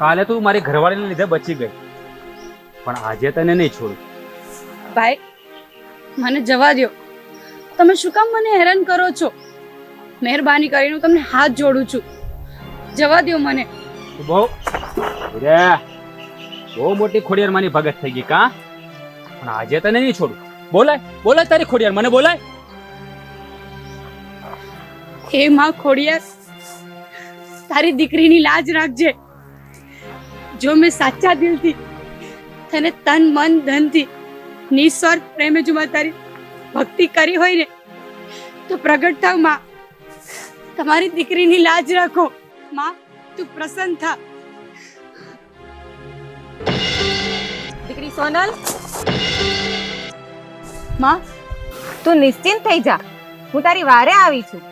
કાલે તું મારી ઘરવાળીને લીધે બચી ગઈ. પણ આજે તને નહીં છોડું. ભાઈ મને જવા દ્યો. તમે શું કામ મને હેરાન કરો છો? મહેરબાની કરીને હું તમને હાથ જોડું છું. જવા દ્યો મને. બહુ રે બહુ મોટી ખોડિયાર માની ભગત થઈ ગઈ કા? પણ આજે તને નહીં છોડું. બોલાય બોલાય તારી ખોડિયાર મને બોલાય. હે માં ખોડિયાર તારી દીકરીની લાજ રાખજે. જો મેં સાચા દિલથી તને તન મન ધનથી નિસ્વાર્થ પ્રેમે જો મેં તારી ભક્તિ કરી હોય ને તો પ્રગટ થાવમાં. તમારી દીકરીની લાજ રાખો. માં તું પ્રસન્ન થા. દીકરી સોનલ? માં? તું નિશ્ચિંત થઈ જા. હું તારી વારે આવી છું.